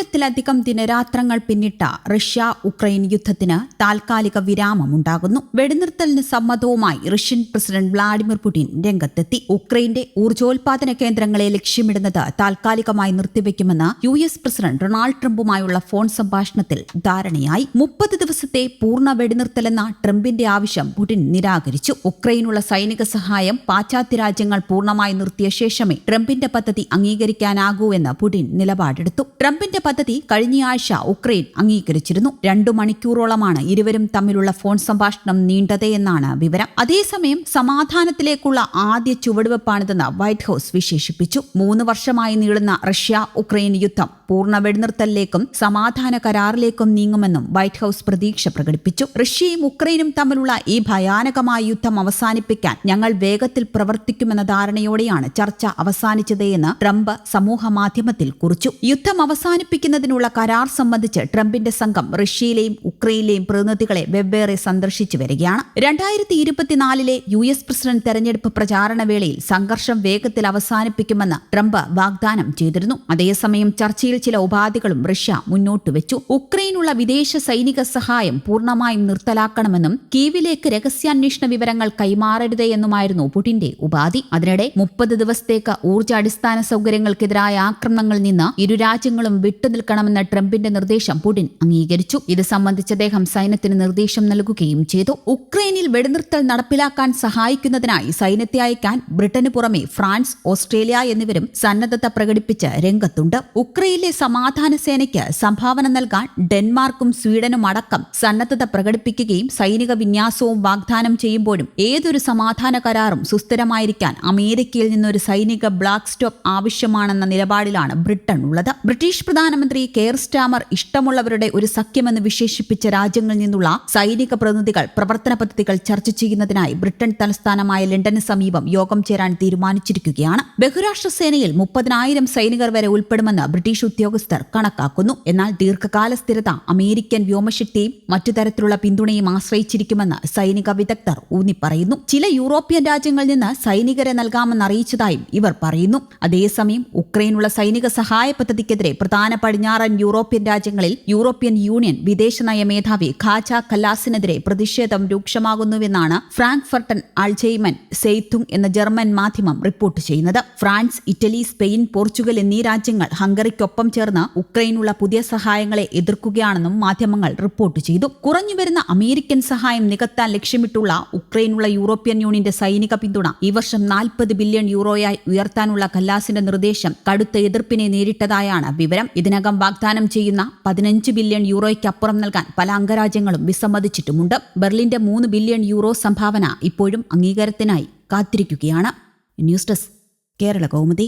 ആയിരത്തിലധികം ദിനരാത്രങ്ങൾ പിന്നിട്ട റഷ്യ ഉക്രൈൻ യുദ്ധത്തിന് താൽക്കാലിക വിരാമമുണ്ടാകുന്നു. വെടിനിർത്തലിന് സമ്മതവുമായി റഷ്യൻ പ്രസിഡന്റ് വ്ളാഡിമിർ പുടിൻ രംഗത്തെത്തി. ഉക്രൈന്റെ ഊർജോൽപാദന കേന്ദ്രങ്ങളെ ലക്ഷ്യമിടുന്നത് താൽക്കാലികമായി നിർത്തിവെക്കുമെന്ന് യു എസ് പ്രസിഡന്റ് ഡൊണാൾഡ് ട്രംപുമായുള്ള ഫോൺ സംഭാഷണത്തിൽ ധാരണയായി. മുപ്പത് ദിവസത്തെ പൂർണ വെടിനിർത്തലെന്ന ട്രംപിന്റെ ആവശ്യം പുടിൻ നിരാകരിച്ചു. ഉക്രൈനുള്ള സൈനിക സഹായം പാശ്ചാത്യ രാജ്യങ്ങൾ പൂർണമായി നിർത്തിയ ശേഷമേ ട്രംപിന്റെ പദ്ധതി അംഗീകരിക്കാനാകൂ എന്ന് പുടിൻ നിലപാടെടുത്തു. ട്രംപിന്റെ പദ്ധതി കഴിഞ്ഞയാഴ്ച ഉക്രൈൻ അംഗീകരിച്ചിരുന്നു. രണ്ടു മണിക്കൂറോളമാണ് ഇരുവരും തമ്മിലുള്ള ഫോൺ സംഭാഷണം നീണ്ടത് എന്നാണ് വിവരം. അതേസമയം സമാധാനത്തിലേക്കുള്ള ആദ്യ ചുവടുവെപ്പാണിതെന്ന് വൈറ്റ് ഹൌസ് വിശേഷിപ്പിച്ചു. മൂന്ന് വർഷമായി നീളുന്ന റഷ്യ ഉക്രൈൻ യുദ്ധം പൂർണ വെടിനിർത്തലിലേക്കും സമാധാന കരാറിലേക്കും നീങ്ങുമെന്നും വൈറ്റ് ഹൌസ് പ്രതീക്ഷ പ്രകടിപ്പിച്ചു. റഷ്യയും ഉക്രൈനും തമ്മിലുള്ള ഈ ഭയാനകമായ യുദ്ധം അവസാനിപ്പിക്കാൻ ഞങ്ങൾ വേഗത്തിൽ പ്രവർത്തിക്കുമെന്ന ധാരണയോടെയാണ് ചർച്ച അവസാനിച്ചത് എന്ന് ട്രംപ് സമൂഹ മാധ്യമത്തിൽ കുറിച്ചു. യുദ്ധം അവസാനിപ്പിക്കുന്നതിനുള്ള കരാർ സംബന്ധിച്ച് ട്രംപിന്റെ സംഘം റഷ്യയിലെയും ഉക്രൈനിലെയും പ്രതിനിധികളെ വെവ്വേറെ സന്ദർശിച്ചു വരികയാണ്. രണ്ടായിരത്തി ഇരുപത്തിനാലിലെ യു എസ് പ്രസിഡന്റ് തെരഞ്ഞെടുപ്പ് പ്രചാരണ വേളയിൽ സംഘർഷം വേഗത്തിൽ അവസാനിപ്പിക്കുമെന്ന് ട്രംപ് വാഗ്ദാനം ചെയ്തിരുന്നു. അതേസമയം ചർച്ചയിൽ ചില ഉപാധികളും റഷ്യ മുന്നോട്ട് വെച്ചു. ഉക്രൈനുള്ള വിദേശ സൈനിക സഹായം പൂർണമായും നിർത്തലാക്കണമെന്നും കീവിലേക്ക് രഹസ്യാന്വേഷണ വിവരങ്ങൾ കൈമാറരുത് എന്നുമായിരുന്നു പുടിന്റെ ഉപാധി. അതിനിടെ മുപ്പത് ദിവസത്തേക്ക് ഊർജ അടിസ്ഥാന സൗകര്യങ്ങൾക്കെതിരായ ആക്രമണങ്ങളിൽ നിന്ന് ഇരു രാജ്യങ്ങളും വിട്ടുനിൽക്കണമെന്ന ട്രംപിന്റെ നിർദ്ദേശം പുടിൻ അംഗീകരിച്ചു. ഇത് സംബന്ധിച്ച് അദ്ദേഹം സൈന്യത്തിന് നിർദ്ദേശം നൽകുകയും ചെയ്തു. ഉക്രൈനിൽ വെടിനിർത്തൽ നടപ്പിലാക്കാൻ സഹായിക്കുന്നതിനായി സൈന്യത്തെ അയക്കാൻ ബ്രിട്ടന് പുറമെ ഫ്രാൻസ് ഓസ്ട്രേലിയ എന്നിവരും സന്നദ്ധത പ്രകടിപ്പിച്ച് രംഗത്തുണ്ട്. ഉക്രൈനിലെ സമാധാന സേനയ്ക്ക് സംഭാവന നൽകാൻ ഡെൻമാർക്കും സ്വീഡനും അടക്കം സന്നദ്ധത പ്രകടിപ്പിക്കുകയും സൈനിക വിന്യാസവും വാഗ്ദാനം ചെയ്യുമ്പോഴും ഏതൊരു സമാധാന കരാറും സുസ്ഥിരമായിരിക്കാൻ അമേരിക്കയിൽ നിന്നൊരു സൈനിക ബ്ലാക്ക് സ്റ്റോപ്പ് ആവശ്യമാണെന്ന നിലപാടിലാണ് ബ്രിട്ടൻ ഉള്ളത്. ബ്രിട്ടീഷ് പ്രധാനമന്ത്രി കെയർ സ്റ്റാമർ ഇഷ്ടമുള്ളവരുടെ ഒരു സഖ്യമെന്ന് വിശേഷിപ്പിച്ച രാജ്യങ്ങളിൽ നിന്നുള്ള സൈനിക പ്രതിനിധികൾ പ്രവർത്തന പദ്ധതികൾ ചർച്ച ചെയ്യുന്നതിനായി ബ്രിട്ടൻ തലസ്ഥാനമായ ലണ്ടന് സമീപം യോഗം ചേരാൻ തീരുമാനിച്ചിരിക്കുകയാണ്. ബഹുരാഷ്ട്ര സേനയിൽ മുപ്പതിനായിരം സൈനികർ വരെ ഉൾപ്പെടുമെന്ന് ബ്രിട്ടീഷ് ഉദ്യോഗസ്ഥർ കണക്കാക്കുന്നു. എന്നാൽ ദീർഘകാല സ്ഥിരത അമേരിക്കൻ വ്യോമശക്തിയും മറ്റു തരത്തിലുള്ള പിന്തുണയും ആശ്രയിച്ചിരിക്കുമെന്ന് സൈനിക വിദഗ്ധർ ഊന്നിപ്പറയുന്നു. ചില യൂറോപ്യൻ രാജ്യങ്ങളിൽ നിന്ന് സൈനികരെ നൽകാമെന്ന് അറിയിച്ചതായും ഇവർ പറയുന്നു. അതേസമയം ഉക്രൈനുള്ള സൈനിക സഹായ പദ്ധതിക്കെതിരെ പ്രധാന പടിഞ്ഞാറൻ യൂറോപ്യൻ രാജ്യങ്ങളിൽ യൂറോപ്യൻ യൂണിയൻ വിദേശനയ മേധാവി ഖാജ കല്ലാസിനെതിരെ പ്രതിഷേധം രൂക്ഷമാകുന്നുവെന്നാണ് ഫ്രാങ്ക്ഫർട്ടൻ അൾജെയ്മൻ സെയ്ത്തുങ് എന്ന ജർമ്മൻ മാധ്യമം റിപ്പോർട്ട് ചെയ്യുന്നത്. ഫ്രാൻസ് ഇറ്റലി സ്പെയിൻ പോർച്ചുഗൽ എന്നീ രാജ്യങ്ങൾ ഹംഗറിക്കൊപ്പം ചേർന്ന് ഉക്രൈനുള്ള പുതിയ സഹായങ്ങളെ എതിർക്കുകയാണെന്നും മാധ്യമങ്ങൾ റിപ്പോർട്ട് ചെയ്തു. കുറഞ്ഞുവരുന്ന അമേരിക്കൻ സഹായം നികത്താൻ ലക്ഷ്യമിട്ടുള്ള ഉക്രൈനുള്ള യൂറോപ്യൻ യൂണിയന്റെ സൈനിക പിന്തുണ ഈ വർഷം നാൽപ്പത് ബില്യൺ യൂറോയായി ഉയർത്താനുള്ള കല്ലാസിന്റെ നിർദ്ദേശം കടുത്ത എതിർപ്പിനെ നേരിട്ടതായാണ് വിവരം. ഇതിനകം വാഗ്ദാനം ചെയ്യുന്ന പതിനഞ്ച് ബില്യൺ യൂറോയ്ക്കപ്പുറം നൽകാൻ പല അംഗരാജ്യങ്ങളും വിസമ്മതിച്ചിട്ടുമുണ്ട്. ബെർലിന്റെ മൂന്ന് ബില്യൺ യൂറോ സംഭാവന ഇപ്പോഴും അംഗീകാരത്തിനായി കാത്തിരിക്കുകയാണ്. News desk Kerala Kaumudi.